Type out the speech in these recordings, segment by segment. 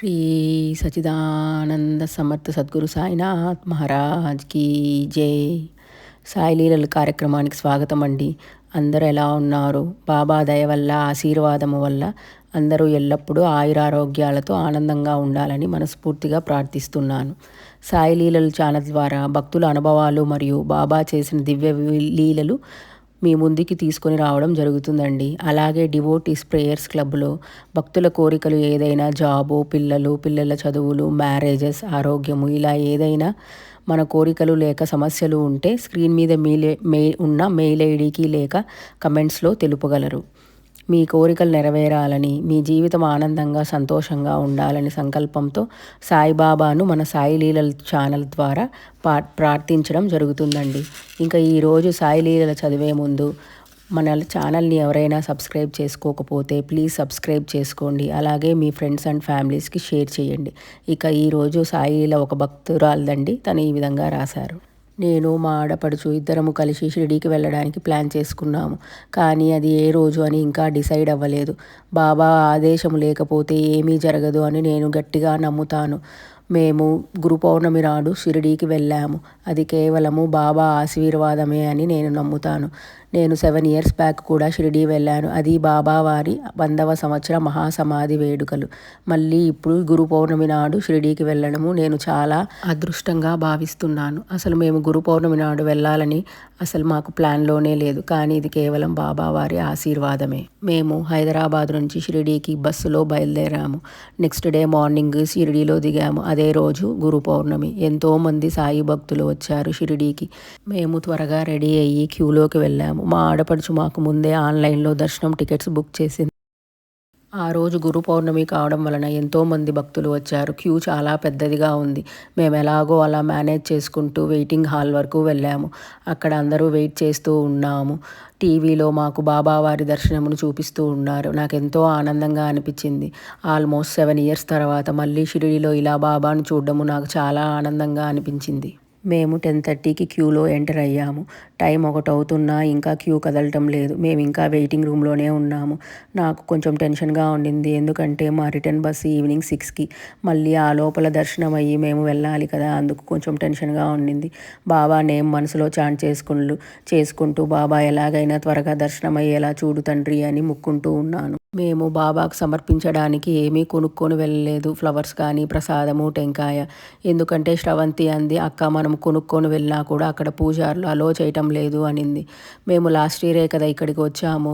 శ్రీ సచిదానంద సమర్థ సద్గురు సాయినాథ్ మహారాజ్ కీ జై. సాయిలీలలు కార్యక్రమానికి స్వాగతం అండి. అందరూ ఎలా ఉన్నారు? బాబా దయ వల్ల ఆశీర్వాదము వల్ల అందరూ ఎల్లప్పుడూ ఆయురారోగ్యాలతో ఆనందంగా ఉండాలని మనస్ఫూర్తిగా ప్రార్థిస్తున్నాను. సాయి లీలల ఛానల్ ద్వారా భక్తుల అనుభవాలు మరియు బాబా చేసిన దివ్య లీలలు మీ ముందుకి తీసుకొని రావడం జరుగుతుందండి. అలాగే డివోటీస్ ప్రేయర్స్ క్లబ్లో భక్తుల కోరికలు ఏదైనా జాబు పిల్లలు పిల్లల చదువులు మ్యారేజెస్ ఆరోగ్యము ఇలా ఏదైనా మన కోరికలు లేక సమస్యలు ఉంటే స్క్రీన్ మీద మీలే మే ఉన్న మెయిల్ ఐడికి లేక కమెంట్స్లో తెలుపగలరు. మీ కోరికలు నెరవేరాలని మీ జీవితం ఆనందంగా సంతోషంగా ఉండాలని సంకల్పంతో సాయిబాబాను మన సాయి లీలల ఛానల్ ద్వారా పా ప్రార్థించడం జరుగుతుందండి. ఇంకా ఈరోజు సాయి లీలలు చదివే ముందు మన ఛానల్ని ఎవరైనా సబ్స్క్రైబ్ చేసుకోకపోతే ప్లీజ్ సబ్స్క్రైబ్ చేసుకోండి. అలాగే మీ ఫ్రెండ్స్ అండ్ ఫ్యామిలీస్కి షేర్ చేయండి. ఇక ఈరోజు సాయిల ఒక భక్తురాలదండి. తను ఈ విధంగా రాశారు. నేను మా ఆడపడుచు ఇద్దరము కలిసి షిరిడీకి వెళ్ళడానికి ప్లాన్ చేసుకున్నాము. కానీ అది ఏ రోజు అని ఇంకా డిసైడ్ అవ్వలేదు. బాబా ఆదేశం లేకపోతే ఏమీ జరగదు అని నేను గట్టిగా నమ్ముతాను. మేము గురు పౌర్ణమి నాడు షిరిడీకి వెళ్ళాము. అది కేవలము బాబా ఆశీర్వాదమే అని నేను నమ్ముతాను. నేను సెవెన్ ఇయర్స్ బ్యాక్ కూడా షిరిడీ వెళ్ళాను. అది బాబా వారి వందవ సంవత్సర మహాసమాధి వేడుకలు. మళ్ళీ ఇప్పుడు గురు పౌర్ణమి నాడు షిరిడీకి వెళ్ళడము నేను చాలా అదృష్టంగా భావిస్తున్నాను. అసలు మేము గురు పౌర్ణమి నాడు వెళ్ళాలని అసలు మాకు ప్లాన్లోనే లేదు. కానీ ఇది కేవలం బాబా వారి ఆశీర్వాదమే. మేము హైదరాబాద్ నుంచి షిరిడీకి బస్సులో బయలుదేరాము. నెక్స్ట్ డే మార్నింగ్ షిరిడీలో దిగాము. అది రోజు గురు పౌర్ణమి. ఎంతోమంది సాయి భక్తులు వచ్చారు షిరిడీకి. మేము త్వరగా రెడీ అయ్యి క్యూలోకి వెళ్ళాము. మా ఆడపడుచు మాకు ముందే ఆన్లైన్లో దర్శనం టికెట్స్ బుక్ చేసింది. ఆ రోజు గురు పౌర్ణమి కావడం వలన ఎంతోమంది భక్తులు వచ్చారు. క్యూ చాలా పెద్దదిగా ఉంది. మేము ఎలాగో అలా మేనేజ్ చేసుకుంటూ వెయిటింగ్ హాల్ వరకు వెళ్ళాము. అక్కడ అందరూ వెయిట్ చేస్తూ ఉన్నాము. టీవీలో మాకు బాబావారి దర్శనమును చూపిస్తూ ఉన్నారు. నాకు ఎంతో ఆనందంగా అనిపించింది. ఆల్మోస్ట్ సెవెన్ ఇయర్స్ తర్వాత మళ్ళీ షిరిడిలో ఇలా బాబాను చూడడము నాకు చాలా ఆనందంగా అనిపించింది. మేము టెన్ థర్టీకి క్యూలో ఎంటర్ అయ్యాము. టైం ఒకటి అవుతున్నా ఇంకా క్యూ కదలటం లేదు. మేము ఇంకా వెయిటింగ్ రూమ్లోనే ఉన్నాము. నాకు కొంచెం టెన్షన్గా ఉండింది. ఎందుకంటే మా రిటర్న్ బస్సు ఈవినింగ్ సిక్స్కి మళ్ళీ ఆ లోపల దర్శనం అయ్యి మేము వెళ్ళాలి కదా. అందుకు కొంచెం టెన్షన్గా ఉండింది. బాబా నేమ్ మనసులో చాంట్ చేసుకుంటూ చేసుకుంటూ బాబా ఎలాగైనా త్వరగా దర్శనం అయ్యేలా చూడు తండ్రి అని ముక్కుంటూ ఉన్నాను. మేము బాబాకు సమర్పించడానికి ఏమీ కొనుక్కొని వెళ్ళలేదు. ఫ్లవర్స్ కానీ ప్రసాదము టెంకాయ. ఎందుకంటే శ్రవంతి అంది అక్క మనం కొనుక్కొని వెళ్ళినా కూడా అక్కడ పూజారులు అలో చేయటం లేదు అనింది. మేము లాస్ట్ ఇయరే కదా ఇక్కడికి వచ్చాము.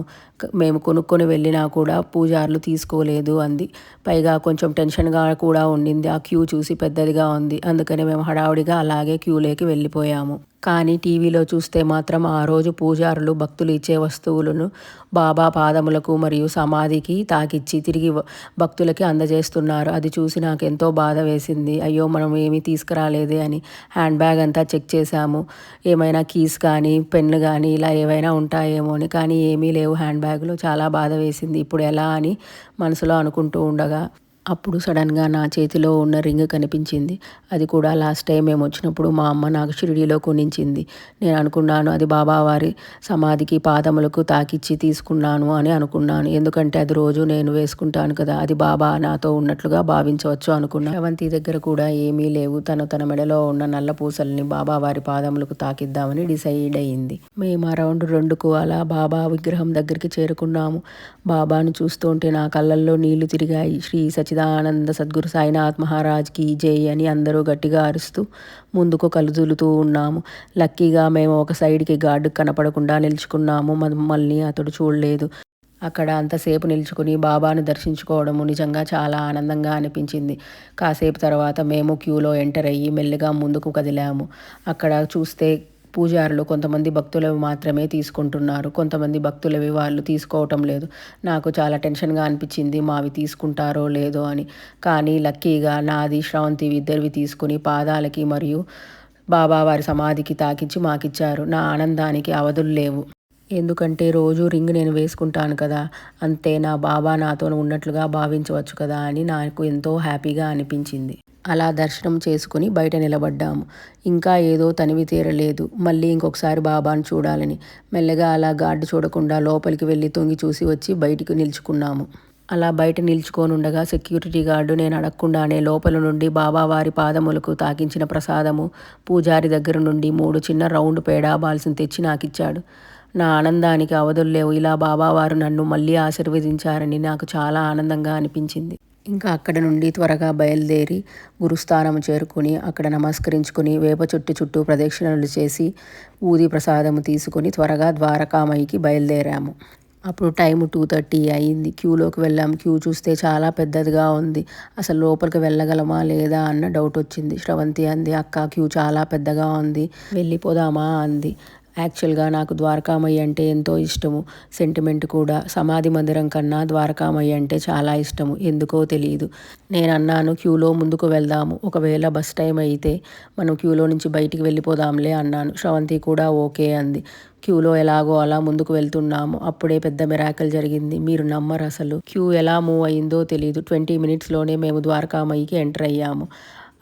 మేము కొనుక్కొని వెళ్ళినా కూడా పూజారులు తీసుకోలేదు అంది. పైగా కొంచెం టెన్షన్గా కూడా ఉండింది. ఆ క్యూ చూసి పెద్దదిగా ఉంది. అందుకని మేము హడావుడిగా అలాగే క్యూలోకి వెళ్ళిపోయాము. కానీ టీవీలో చూస్తే మాత్రం ఆ రోజు పూజారులు భక్తులు ఇచ్చే వస్తువులను బాబా పాదములకు మరియు సమాధికి తాకిచ్చి తిరిగి భక్తులకి అందజేస్తున్నారు. అది చూసి నాకు ఎంతో బాధ వేసింది. అయ్యో మనం ఏమీ తీసుకురాలేదే అని హ్యాండ్ బ్యాగ్ అంతా చెక్ చేశాము. ఏమైనా కీస్ కానీ పెన్ను కానీ ఇలా ఏవైనా ఉంటాయేమో అని. కానీ ఏమీ లేవు హ్యాండ్ బ్యాగ్లో. చాలా బాధ వేసింది. ఇప్పుడు ఎలా అని మనసులో అనుకుంటూ ఉండగా అప్పుడు సడన్గా నా చేతిలో ఉన్న రింగ్ కనిపించింది. అది కూడా లాస్ట్ టైం మేము వచ్చినప్పుడు మా అమ్మ నాకు షిరిడీలో కొనించింది. నేను అనుకున్నాను అది బాబావారి సమాధికి పాదములకు తాకిచ్చి తీసుకున్నాను అని అనుకున్నాను. ఎందుకంటే అది రోజు నేను వేసుకుంటాను కదా అది బాబా నాతో ఉన్నట్లుగా భావించవచ్చు అనుకున్నాను. అవంతి దగ్గర కూడా ఏమీ లేవు. తను తన మెడలో ఉన్న నల్ల పూసల్ని బాబా వారి పాదములకు తాకిద్దామని డిసైడ్ అయింది. మేము అరౌండ్ రెండుకు అలా బాబా విగ్రహం దగ్గరికి చేరుకున్నాము. బాబాను చూస్తుంటే నా కళ్ళల్లో నీళ్ళు తిరిగాయి. శ్రీ సచి సచ్చిదానంద సద్గురు సాయినాథ్ మహారాజ్కి జై అని అందరూ గట్టిగా అరుస్తూ ముందుకు కలుదులుతూ ఉన్నాము. లక్కీగా మేము ఒక సైడ్కి గార్డు కనపడకుండా నిల్చుకున్నాము. మమ్మల్ని అతడు చూడలేదు. అక్కడ అంతసేపు నిల్చుకుని బాబాను దర్శించుకోవడము నిజంగా చాలా ఆనందంగా అనిపించింది. కాసేపు తర్వాత మేము క్యూలో ఎంటర్ అయ్యి మెల్లిగా ముందుకు కదిలాము. అక్కడ చూస్తే పూజారులు కొంతమంది భక్తులవి మాత్రమే తీసుకుంటున్నారు. కొంతమంది భక్తులవి వాళ్ళు తీసుకోవటం లేదు. నాకు చాలా టెన్షన్గా అనిపించింది మావి తీసుకుంటారో లేదో అని. కానీ లక్కీగా నాది శ్రవంతివి ఇద్దరివి తీసుకుని పాదాలకి మరియు బాబా వారి సమాధికి తాకిచ్చి మాకిచ్చారు. నా ఆనందానికి అవధులు లేవు. ఎందుకంటే రోజు రింగ్ నేను వేసుకుంటాను కదా అంతే నా బాబా నాతో ఉన్నట్లుగా భావించవచ్చు కదా అని నాకు ఎంతో హ్యాపీగా అనిపించింది. అలా దర్శనం చేసుకుని బయట నిలబడ్డాము. ఇంకా ఏదో తనివి తీరలేదు. మళ్ళీ ఇంకొకసారి బాబాను చూడాలని. మెల్లగా అలా గార్డు చూడకుండా లోపలికి వెళ్ళి తొంగి చూసి వచ్చి బయటికి నిల్చుకున్నాము. అలా బయట నిల్చుకొని ఉండగా సెక్యూరిటీ గార్డు నేను అడగకుండానే లోపల నుండి బాబావారి పాదములకు తాకించిన ప్రసాదము పూజారి దగ్గర నుండి మూడు చిన్న రౌండ్ పేడా బాల్స్ని తెచ్చి నాకిచ్చాడు. నా ఆనందానికి అవధుల్లేవు ఇలా బాబావారు నన్ను మళ్ళీ ఆశీర్వదించారని నాకు చాలా ఆనందంగా అనిపించింది. ఇంకా అక్కడ నుండి త్వరగా బయలుదేరి గురుస్థానం చేరుకుని అక్కడ నమస్కరించుకుని వేప చుట్టు చుట్టూ ప్రదక్షిణలు చేసి ఊది ప్రసాదము తీసుకుని త్వరగా ద్వారకామయ్యకి బయలుదేరాము. అప్పుడు టైం టూ థర్టీ అయింది. క్యూలోకి వెళ్ళాం క్యూ చూస్తే చాలా పెద్దదిగా ఉంది. అసలు లోపలికి వెళ్ళగలమా లేదా అన్న డౌట్ వచ్చింది. శ్రవంతి అంది అక్క క్యూ చాలా పెద్దగా ఉంది. వెళ్ళిపోదామా? అంది. యాక్చువల్గా నాకు ద్వారకామయ్య అంటే ఎంతో ఇష్టము. సెంటిమెంట్ కూడా సమాధి మందిరం కన్నా ద్వారకామయ్య అంటే చాలా ఇష్టము. ఎందుకో తెలియదు. నేను అన్నాను క్యూలో ముందుకు వెళ్దాము. ఒకవేళ బస్ టైం అయితే మనం క్యూలో నుంచి బయటికి వెళ్ళిపోదాంలే అన్నాను. శ్రవంతి కూడా ఓకే అంది. క్యూలో ఎలాగో అలా ముందుకు వెళ్తున్నాము. అప్పుడే పెద్ద మిరాకల్ జరిగింది. మీరు నమ్మరు అసలు. క్యూ ఎలా మూవ్ అయిందో తెలియదు ట్వంటీ మినిట్స్లోనే మేము ద్వారకామయ్యకి ఎంటర్ అయ్యాము.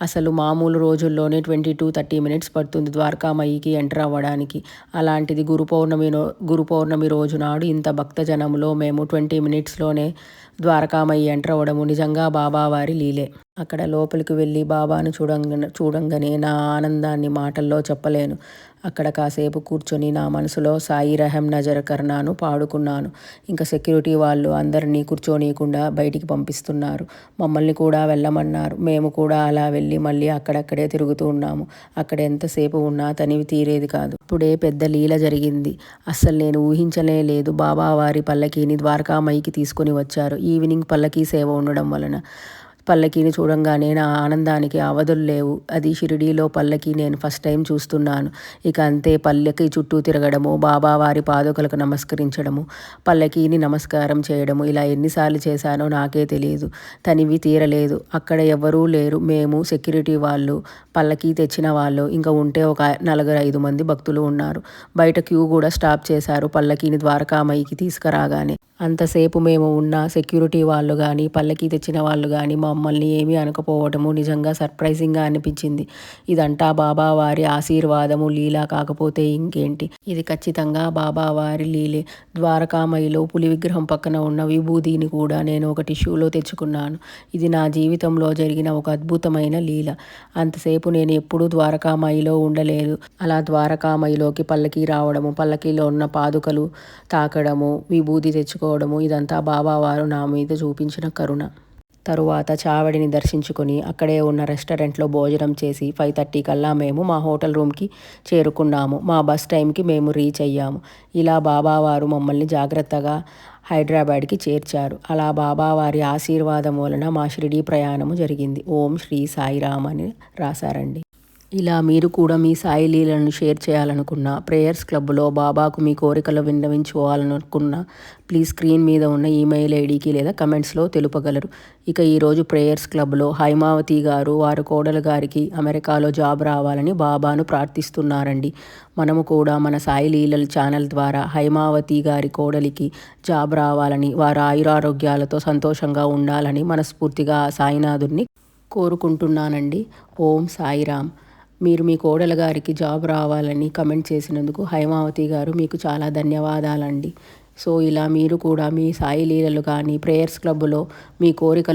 అసలు మామూలు రోజుల్లోనే ట్వంటీ టు థర్టీ మినిట్స్ పడుతుంది ద్వారకామయ్యకి ఎంటర్ అవ్వడానికి. అలాంటిది గురు పౌర్ణమి గురు పౌర్ణమి రోజు నాడు ఇంత భక్తజనంలో మేము ట్వంటీ మినిట్స్లోనే ద్వారకామయ్య ఎంటర్ అవ్వడము నిజంగా బాబావారి లీలే. అక్కడ లోపలికి వెళ్ళి బాబాను చూడంగా చూడంగానే నా ఆనందాన్ని మాటల్లో చెప్పలేను. అక్కడ కాసేపు కూర్చొని నా మనసులో సాయి రహం నజర్ కర్నాను పాడుకున్నాను. ఇంకా సెక్యూరిటీ వాళ్ళు అందరినీ కూర్చోనీయకుండా బయటికి పంపిస్తున్నారు. మమ్మల్ని కూడా వెళ్ళమన్నారు. మేము కూడా అలా వెళ్ళి మళ్ళీ అక్కడక్కడే తిరుగుతూ ఉన్నాము. అక్కడ ఎంతసేపు ఉన్నా తనివి తీరేది కాదు. ఇప్పుడే పెద్ద లీల జరిగింది. అస్సలు నేను ఊహించలే లేదు బాబావారి పల్లకీని ద్వారకామయ్యకి తీసుకొని వచ్చారు. ఈవినింగ్ పల్లకి సేవ ఉండడం వలన. పల్లకీని చూడంగానే నా ఆనందానికి అవధులు లేవు. అది షిరిడీలో పల్లకి నేను ఫస్ట్ టైం చూస్తున్నాను. ఇక అంతే పల్లకి చుట్టూ తిరగడము బాబావారి పాదుకలకు నమస్కరించడము పల్లకీని నమస్కారం చేయడము ఇలా ఎన్నిసార్లు చేశానో నాకే తెలియదు తనివి తీరలేదు. అక్కడ ఎవరూ లేరు. మేము సెక్యూరిటీ వాళ్ళు పల్లకి తెచ్చిన వాళ్ళు. ఇంకా ఉంటే ఒక నలుగురు ఐదు మంది భక్తులు ఉన్నారు. బయట క్యూ కూడా స్టాప్ చేశారు పల్లకీని ద్వారకామయ్యకి తీసుకురాగానే. అంతసేపు మేము ఉన్న సెక్యూరిటీ వాళ్ళు కానీ పల్లకి తెచ్చిన వాళ్ళు కానీ మమ్మల్ని ఏమీ అనకపోవటము నిజంగా సర్ప్రైజింగ్గా అనిపించింది. ఇదంటా బాబా వారి ఆశీర్వాదము లీలా కాకపోతే ఇంకేంటి? ఇది ఖచ్చితంగా బాబా వారి లీలే. ద్వారకామయిలో పులి విగ్రహం పక్కన ఉన్న విభూదిని కూడా నేను ఒక టిష్యూలో తెచ్చుకున్నాను. ఇది నా జీవితంలో జరిగిన ఒక అద్భుతమైన లీల. అంతసేపు నేను ఎప్పుడూ ద్వారకామాయిలో ఉండలేదు. అలా ద్వారకామయిలోకి పల్లకి రావడము పల్లకీలో ఉన్న పాదుకలు తాకడము విభూది తెచ్చుకోవడము ఇదంతా బాబావారు నా మీద చూపించిన కరుణ. తరువాత చావడిని దర్శించుకొని అక్కడే ఉన్న రెస్టారెంట్లో భోజనం చేసి ఫైవ్ థర్టీ కల్లా మేము మా హోటల్ రూమ్కి చేరుకున్నాము. మా బస్ టైంకి మేము రీచ్ అయ్యాము. ఇలా బాబావారు మమ్మల్ని జాగ్రత్తగా హైదరాబాద్కి చేర్చారు. అలా బాబావారి ఆశీర్వాదం వలన మా షిరిడీ ప్రయాణము జరిగింది. ఓం శ్రీ సాయిరామ్ అని రాశారండి. ఇలా మీరు కూడా మీ సాయి లీలను షేర్ చేయాలనుకున్న ప్రేయర్స్ క్లబ్లో బాబాకు మీ కోరికలు విన్నవించుకోవాలనుకున్న ప్లీజ్ స్క్రీన్ మీద ఉన్న ఈమెయిల్ ఐడికి లేదా కమెంట్స్లో తెలుపగలరు. ఇక ఈరోజు ప్రేయర్స్ క్లబ్లో హైమావతి గారు వారి కోడలు గారికి అమెరికాలో జాబ్ రావాలని బాబాను ప్రార్థిస్తున్నారండి. మనము కూడా మన సాయి లీలల ఛానల్ ద్వారా హైమావతి గారి కోడలికి జాబ్ రావాలని వారు ఆయురారోగ్యాలతో సంతోషంగా ఉండాలని మనస్ఫూర్తిగా సాయినాథుడిని కోరుకుంటున్నానండి. ఓం సాయిరామ్. మీరు మీ కోడల గారికి జాబ్ రావాలని కమెంట్ చేసినందుకు హైమావతి గారు మీకు చాలా ధన్యవాదాలండి. సో ఇలా మీరు కూడా మీ సాయి లీలలు కానీ ప్రేయర్స్ క్లబ్లో మీ కోరికలు